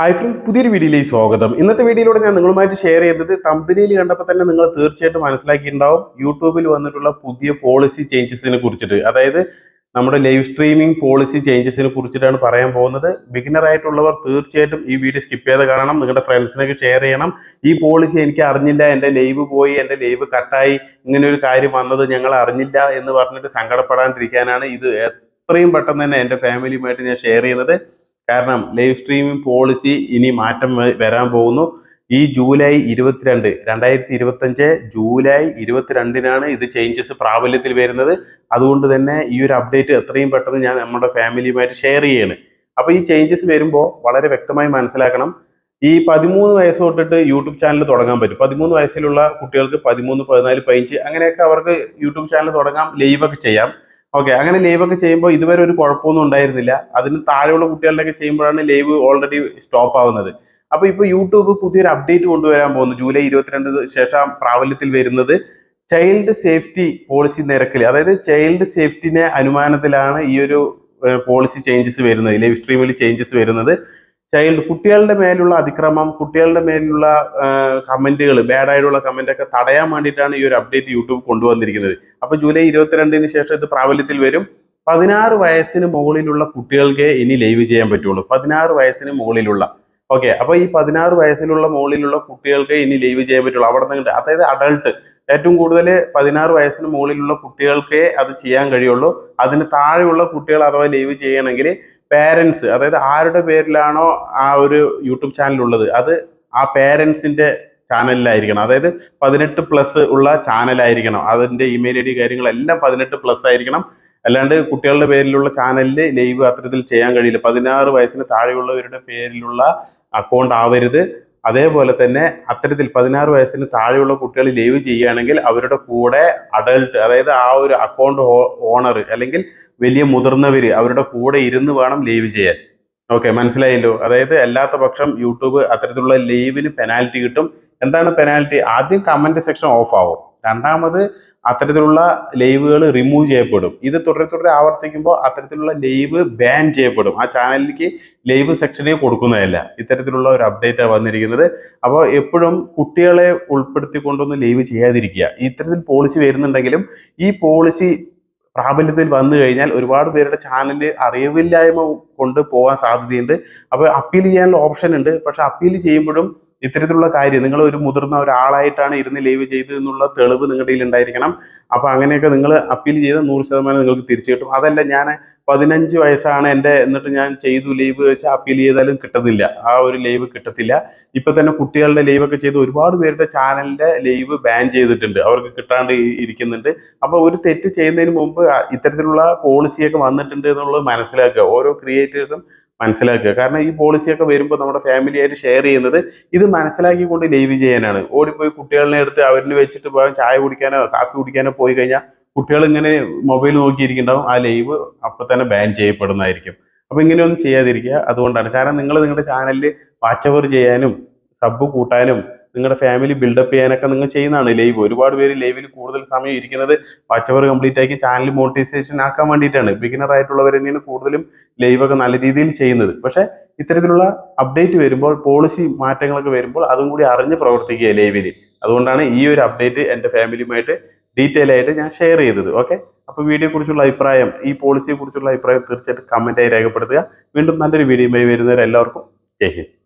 Hi front പുതിയൊരു വീഡിയോയിലേക്ക് സ്വാഗതം. ഇന്നത്തെ വീഡിയോയിലൂടെ ഞാൻ നിങ്ങളുമായിട്ട് ഷെയർ ചെയ്തത് കമ്പനിയിൽ കണ്ടപ്പോൾ തന്നെ നിങ്ങൾ തീർച്ചയായിട്ടും മനസ്സിലാക്കിയിട്ടുണ്ടാവും. യൂട്യൂബിൽ വന്നിട്ടുള്ള പുതിയ പോളിസി ചേഞ്ചസിനെ കുറിച്ചിട്ട്. അതായത് നമ്മുടെ ലൈവ് സ്ട്രീമിംഗ് പോളിസി ചേഞ്ചസിനെ കുറിച്ചിട്ടാണ് പറയാൻ പോകുന്നത്. ബിഗിനർ ആയിട്ടുള്ളവർ തീർച്ചയായിട്ടും ഈ വീഡിയോ സ്കിപ്പ് ചെയ്ത് കാണണം. നിങ്ങളുടെ ഫ്രണ്ട്സിനൊക്കെ ഷെയർ ചെയ്യണം. ഈ പോളിസി എനിക്ക് അറിഞ്ഞില്ല എന്റെ ലൈവ് പോയി എന്റെ ലൈവ് കട്ടായി ഇങ്ങനെ ഒരു കാര്യം വന്നത് ഞങ്ങൾ അറിഞ്ഞില്ല എന്ന് പറഞ്ഞിട്ട് സങ്കടപ്പെടാണ്ടിരിക്കാനാണ് ഇത്. എത്രയും പെട്ടെന്ന് തന്നെ എന്റെ ഫാമിലിയുമായിട്ട് ഞാൻ ഷെയർ ചെയ്യുന്നത്. കാരണം ലൈവ് സ്ട്രീമിംഗ് പോളിസി ഇനി മാറ്റം വരാൻ പോകുന്നു. ഈ ജൂലൈ ഇരുപത്തിരണ്ട് രണ്ടായിരത്തി ഇരുപത്തഞ്ച് ജൂലൈ ഇരുപത്തിരണ്ടിനാണ് ഇത് ചേഞ്ചസ് പ്രാബല്യത്തിൽ വരുന്നത്. അതുകൊണ്ട് തന്നെ ഈ ഒരു അപ്ഡേറ്റ് എത്രയും പെട്ടെന്ന് ഞാൻ നമ്മുടെ ഫാമിലിയുമായിട്ട് ഷെയർ ചെയ്യാണ്. അപ്പോൾ ഈ ചേഞ്ചസ് വരുമ്പോൾ വളരെ വ്യക്തമായി മനസ്സിലാക്കണം. ഈ പതിമൂന്ന് വയസ്സ് തൊട്ടിട്ട് യൂട്യൂബ് ചാനൽ തുടങ്ങാൻ പറ്റും. പതിമൂന്ന് വയസ്സിലുള്ള കുട്ടികൾക്ക് പതിമൂന്ന് പതിനാല് പതിനഞ്ച് അങ്ങനെയൊക്കെ അവർക്ക് യൂട്യൂബ് ചാനൽ തുടങ്ങാം ലൈവൊക്കെ ചെയ്യാം. ഓക്കെ അങ്ങനെ ലൈവ് ഒക്കെ ചെയ്യുമ്പോൾ ഇതുവരെ ഒരു കുഴപ്പമൊന്നും ഉണ്ടായിരുന്നില്ല. അതിന് താഴെയുള്ള കുട്ടികളുടെയൊക്കെ ചെയ്യുമ്പോഴാണ് ലൈവ് ഓൾറെഡി സ്റ്റോപ്പ് ആവുന്നത്. അപ്പോൾ ഇപ്പൊ യൂട്യൂബ് പുതിയൊരു അപ്ഡേറ്റ് കൊണ്ടുവരാൻ പോകുന്നു. ജൂലൈ ഇരുപത്തിരണ്ട് ശേഷം പ്രാബല്യത്തിൽ വരുന്നത് ചൈൽഡ് സേഫ്റ്റി പോളിസി നിരക്കിൽ അതായത് ചൈൽഡ് സേഫ്റ്റിനെ അനുമാനത്തിലാണ് ഈ ഒരു പോളിസി ചേഞ്ചസ് വരുന്നത്. ലൈവ് സ്ട്രീമിൽ ചേഞ്ചസ് വരുന്നത്. ചൈൽഡ് കുട്ടികളുടെ മേലുള്ള അതിക്രമം കുട്ടികളുടെ മേലുള്ള കമന്റുകൾ ബാഡായിട്ടുള്ള കമന്റ് ഒക്കെ തടയാൻ വേണ്ടിയിട്ടാണ് ഈ ഒരു അപ്ഡേറ്റ് യൂട്യൂബ് കൊണ്ടുവന്നിരിക്കുന്നത്. അപ്പോൾ ജൂലൈ ഇരുപത്തിരണ്ടിന് ശേഷം ഇത് പ്രാബല്യത്തിൽ വരും. പതിനാറ് വയസ്സിന് മുകളിലുള്ള കുട്ടികൾക്ക് ഇനി ലൈവ് ചെയ്യാൻ പറ്റുള്ളൂ. പതിനാറ് വയസ്സിന് മുകളിലുള്ള. ഓക്കെ അപ്പോൾ ഈ പതിനാറ് വയസ്സിലുള്ള മുകളിലുള്ള കുട്ടികൾക്ക് ഇനി ലൈവ് ചെയ്യാൻ പറ്റുള്ളൂ. അവിടെ നിന്ന് അതായത് അഡൾട്ട് ഏറ്റവും കൂടുതൽ പതിനാറ് വയസ്സിന് മുകളിലുള്ള കുട്ടികൾക്കേ അത് ചെയ്യാൻ കഴിയുള്ളൂ. അതിന് താഴെയുള്ള കുട്ടികൾ അഥവാ ലൈവ് ചെയ്യണമെങ്കിൽ പേരൻസ് അതായത് ആരുടെ പേരിലാണോ ആ ഒരു യൂട്യൂബ് ചാനൽ ഉള്ളത് അത് ആ പേരൻസിന്റെ ചാനലിലായിരിക്കണം. അതായത് പതിനെട്ട് പ്ലസ് ഉള്ള ചാനലായിരിക്കണം. അതിന്റെ ഇമെയിൽ ഐ ഡി കാര്യങ്ങളെല്ലാം പതിനെട്ട് പ്ലസ് ആയിരിക്കണം. അല്ലാണ്ട് കുട്ടികളുടെ പേരിലുള്ള ചാനലിൽ ലൈവ് അത്തരത്തിൽ ചെയ്യാൻ കഴിയില്ല. പതിനാറ് വയസ്സിന് താഴെയുള്ളവരുടെ പേരിലുള്ള അക്കൗണ്ട് ആവരുത്. അതേപോലെ തന്നെ അത്തരത്തിൽ പതിനാറ് വയസ്സിന് താഴെയുള്ള കുട്ടികൾ ലേവ് ചെയ്യുകയാണെങ്കിൽ അവരുടെ കൂടെ അഡൾട്ട് അതായത് ആ ഒരു അക്കൗണ്ട് ഓണർ അല്ലെങ്കിൽ വലിയ മുതിർന്നവർ അവരുടെ കൂടെ ഇരുന്ന് വേണം ലേവ് ചെയ്യാൻ. ഓക്കെ മനസ്സിലായല്ലോ? അതായത് അല്ലാത്ത പക്ഷം യൂട്യൂബ് അത്തരത്തിലുള്ള ലേവിന് പെനാൽറ്റി കിട്ടും. എന്താണ് പെനാൽറ്റി ആദ്യം കമന്റ് സെക്ഷൻ ഓഫ് ആവും. രണ്ടാമത് അത്തരത്തിലുള്ള ലൈവുകൾ റിമൂവ് ചെയ്യപ്പെടും. ഇത് തുടരെ തുടരെ ആവർത്തിക്കുമ്പോൾ അത്തരത്തിലുള്ള ലൈവ് ബാൻ ചെയ്യപ്പെടും. ആ ചാനലിലേക്ക് ലൈവ് സെക്ഷനിൽ കൊടുക്കുന്നതല്ല. ഇത്തരത്തിലുള്ള ഒരു അപ്ഡേറ്റ് വന്നിരിക്കുന്നത്. അപ്പോൾ എപ്പോഴും കുട്ടികളെ ഉൾപ്പെടുത്തിക്കൊണ്ടൊന്നും ലൈവ് ചെയ്യാതിരിക്കുക. ഇത്തരത്തിൽ പോളിസി വരുന്നുണ്ടെങ്കിലും ഈ പോളിസി പ്രാബല്യത്തിൽ വന്നു കഴിഞ്ഞാൽ ഒരുപാട് പേരുടെ ചാനലിൽ അറിവില്ലായ്മ കൊണ്ട് പോകാൻ സാധ്യതയുണ്ട്. അപ്പോൾ അപ്പീൽ ചെയ്യാനുള്ള ഓപ്ഷൻ ഉണ്ട്. പക്ഷെ അപ്പീൽ ചെയ്യുമ്പോഴും ഇത്തരത്തിലുള്ള കാര്യം നിങ്ങൾ ഒരു മുതിർന്ന ഒരാളായിട്ടാണ് ഇരുന്ന് ലൈവ് ചെയ്തത് എന്നുള്ള തെളിവ് നിങ്ങളുടെ കയ്യിൽ ഉണ്ടായിരിക്കണം. അപ്പൊ അങ്ങനെയൊക്കെ നിങ്ങൾ അപ്പീൽ ചെയ്ത നൂറ് ശതമാനം നിങ്ങൾക്ക് തിരിച്ചു കിട്ടും. അതല്ല ഞാൻ പതിനഞ്ച് വയസ്സാണ് എന്റെ എന്നിട്ട് ഞാൻ ചെയ്തു ലൈവ് വെച്ച് അപ്പീൽ ചെയ്താലും കിട്ടുന്നില്ല. ആ ഒരു ലൈവ് കിട്ടത്തില്ല. ഇപ്പൊ തന്നെ കുട്ടികളുടെ ലൈവ് ഒക്കെ ചെയ്ത് ഒരുപാട് പേരുടെ ചാനലിന്റെ ലൈവ് ബാൻ ചെയ്തിട്ടുണ്ട്. അവർക്ക് കിട്ടാണ്ട് ഇരിക്കുന്നുണ്ട്. അപ്പൊ ഒരു തെറ്റ് ചെയ്യുന്നതിന് മുമ്പ് ഇത്തരത്തിലുള്ള പോളിസിയൊക്കെ വന്നിട്ടുണ്ട് എന്നുള്ളത് മനസ്സിലാക്കുക. ഓരോ ക്രിയേറ്റേഴ്സും മനസ്സിലാക്കുക. കാരണം ഈ പോളിസിയൊക്കെ വരുമ്പോൾ നമ്മുടെ ഫാമിലി ആയിട്ട് ഷെയർ ചെയ്യുന്നത് ഇത് മനസ്സിലാക്കിക്കൊണ്ട് ലൈവ് ചെയ്യാനാണ്. ഓടിപ്പോയി കുട്ടികളെ എടുത്ത് അവരിന് വെച്ചിട്ട് പോകാൻ ചായ കുടിക്കാനോ കാപ്പി കുടിക്കാനോ പോയി കഴിഞ്ഞാൽ കുട്ടികൾ ഇങ്ങനെ മൊബൈൽ നോക്കിയിരിക്കുന്നുണ്ടാവും. ആ ലൈവ് അപ്പം തന്നെ ബാൻ ചെയ്യപ്പെടുന്നതായിരിക്കും. അപ്പം ഇങ്ങനെയൊന്നും ചെയ്യാതിരിക്കുക. അതുകൊണ്ടാണ്. കാരണം നിങ്ങൾ നിങ്ങളുടെ ചാനലിൽ വാച്ച് ഓവർ ചെയ്യാനും സബ് കൂട്ടാനും നിങ്ങളുടെ ഫാമിലി ബിൽഡപ്പ് ചെയ്യാനൊക്കെ നിങ്ങൾ ചെയ്യുന്നതാണ്. ലൈവ് ഒരുപാട് പേര് ലൈവിൽ കൂടുതൽ സമയം ഇരിക്കുന്നത് വാച്ച് ഓവർ കംപ്ലീറ്റ് ആക്കി ചാനൽ മോണിറ്റൈസേഷൻ ആക്കാൻ വേണ്ടിയിട്ടാണ്. ബിഗിനർ ആയിട്ടുള്ളവർ തന്നെയാണ് കൂടുതലും ലൈവൊക്കെ നല്ല രീതിയിൽ ചെയ്യുന്നത്. പക്ഷേ ഇത്തരത്തിലുള്ള അപ്ഡേറ്റ് വരുമ്പോൾ പോളിസി മാറ്റങ്ങളൊക്കെ വരുമ്പോൾ അതും കൂടി അറിഞ്ഞ് പ്രവർത്തിക്കുക ലൈവിൽ അതുകൊണ്ടാണ് ഈ ഒരു അപ്ഡേറ്റ് എന്റെ ഫാമിലിയുമായിട്ട് ഡീറ്റെയിൽ ആയിട്ട് ഞാൻ ഷെയർ ചെയ്തത്. ഓക്കെ അപ്പോൾ വീഡിയോയെക്കുറിച്ചുള്ള അഭിപ്രായം ഈ പോളിസിയെ കുറിച്ചുള്ള അഭിപ്രായം തീർച്ചയായിട്ടും കമന്റായി രേഖപ്പെടുത്തുക. വീണ്ടും നല്ലൊരു വീഡിയോയുമായി വരുന്നവരെല്ലാവർക്കും ജയ് ഹിന്ദ്.